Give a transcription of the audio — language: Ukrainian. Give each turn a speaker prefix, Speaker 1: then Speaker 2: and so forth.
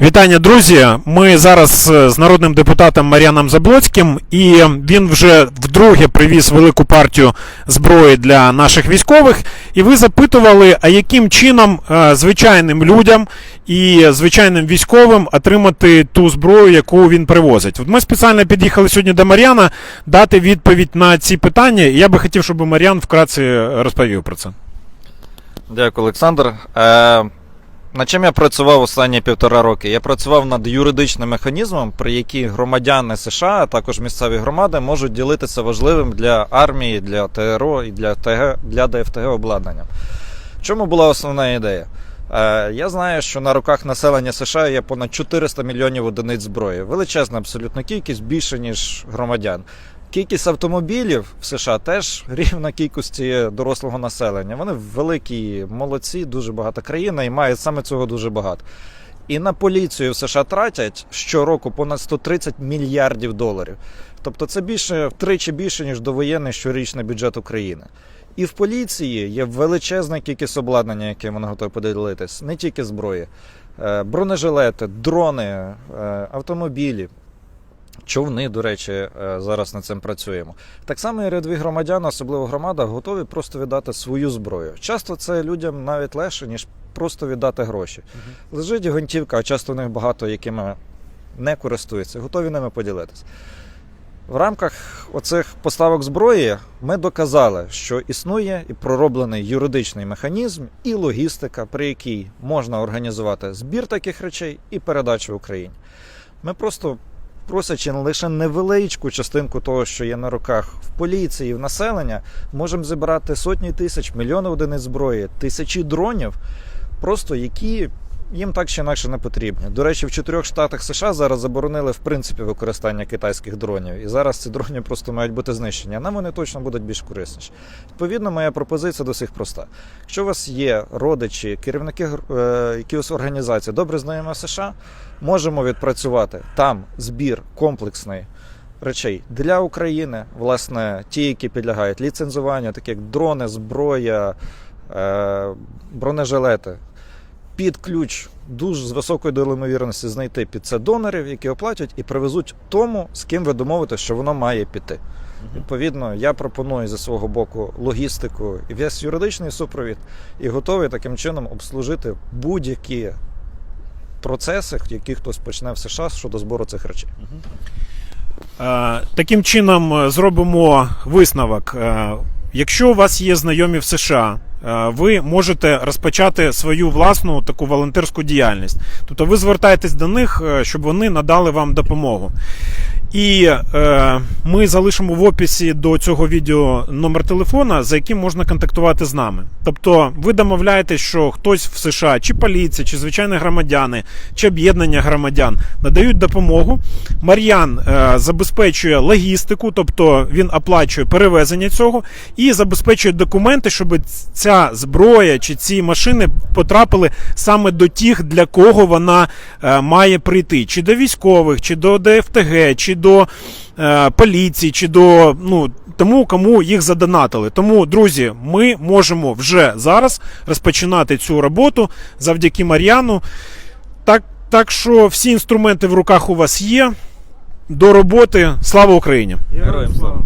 Speaker 1: Вітання, друзі. Ми зараз е, з народним депутатом Мар'яном Заблоцьким, і він вже вдруге привіз велику партію зброї для наших військових. І ви запитували, а яким чином е, звичайним людям і звичайним військовим отримати ту зброю, яку він привозить. От ми спеціально під'їхали сьогодні до Мар'яна дати відповідь на ці питання. І я би хотів, щоб Мар'ян вкратце розповів про це.
Speaker 2: Дякую, Олександр. Е, над чим я працював останні півтора роки? Я працював над юридичним механізмом, при якій громадяни США, а також місцеві громади можуть ділитися важливим для армії, для ТРО і для, ТГ, для ДФТГ обладнанням. Чому була основна ідея? Е, я знаю, що на руках населення США є понад 400 мільйонів одиниць зброї. Величезна абсолютно кількість, більше, ніж громадян. Кількість автомобілів в США теж рівна кількості дорослого населення. Вони великі, молодці, дуже багата країна і мають саме цього дуже багато. І на поліцію в США тратять щороку понад 130 мільярдів доларів. Тобто це більше втричі більше, ніж довоєнний щорічний бюджет України. І в поліції є величезна кількість обладнання, яке вони готові поділитись, не тільки зброї, Е, бронежилети, дрони, е, автомобілі. Човни, до речі, е, зараз над цим працюємо. Так само і рядові громадяни, особливо громада, готові просто віддати свою зброю. Часто це людям навіть легше, ніж просто віддати гроші. Лежить гвинтівка, а часто в них багато, якими не користуються, готові ними поділитися. В рамках оцих поставок зброї ми доказали, що існує і пророблений юридичний механізм і логістика, при якій можна організувати збір таких речей і передачу в Україні. Ми просто просячи лише невеличку частинку того, що є на руках в поліції, в населення, можемо зібрати сотні тисяч, мільйони одиниць зброї, тисячі дронів, просто які їм так чи інакше не потрібні. До речі, в чотирьох штатах США зараз заборонили в принципі використання китайських дронів, і зараз ці дрони просто мають бути знищені. Нам вони точно будуть більш корисніші. Відповідно, моя пропозиція до всіх проста. Якщо у вас є родичі, керівники е, якихось організацій, добре знайомі США, можемо відпрацювати там збір комплексний речей для України, власне, ті, які підлягають ліцензуванню, такі як дрони, зброя, е, бронежилети. Під ключ дуже з високою ймовірності знайти під це донорів, які оплатять і привезуть тому, з ким ви домовитесь, що воно має піти. Відповідно, я пропоную зі свого боку логістику і весь юридичний супровід і готовий таким чином обслужити будь-які процеси, які хтось почне в США щодо збору цих речей.
Speaker 1: Е, Таким чином е, зробимо висновок. Е, Якщо у вас є знайомі в США, ви можете розпочати свою власну таку волонтерську діяльність. Тобто ви звертаєтесь до них, е, щоб вони надали вам допомогу. І е, ми залишимо в описі до цього відео номер телефона, за яким можна контактувати з нами. Тобто, ви домовляєтесь, що хтось в США, чи поліція, чи звичайні громадяни, чи об'єднання громадян надають допомогу. Мар'ян е, забезпечує логістику, тобто він оплачує перевезення цього і забезпечує документи, щоб ця зброя чи ці машини потрапили саме до тих, для кого вона е, має прийти, чи до військових, чи до ДФТГ, чи до е, поліції, чи до ну. Тому, кому їх задонатили. Тому, друзі, ми можемо вже зараз розпочинати цю роботу завдяки Мар'яну. Так, так що всі інструменти в руках у вас є. До роботи. Слава Україні!
Speaker 2: Героям слава!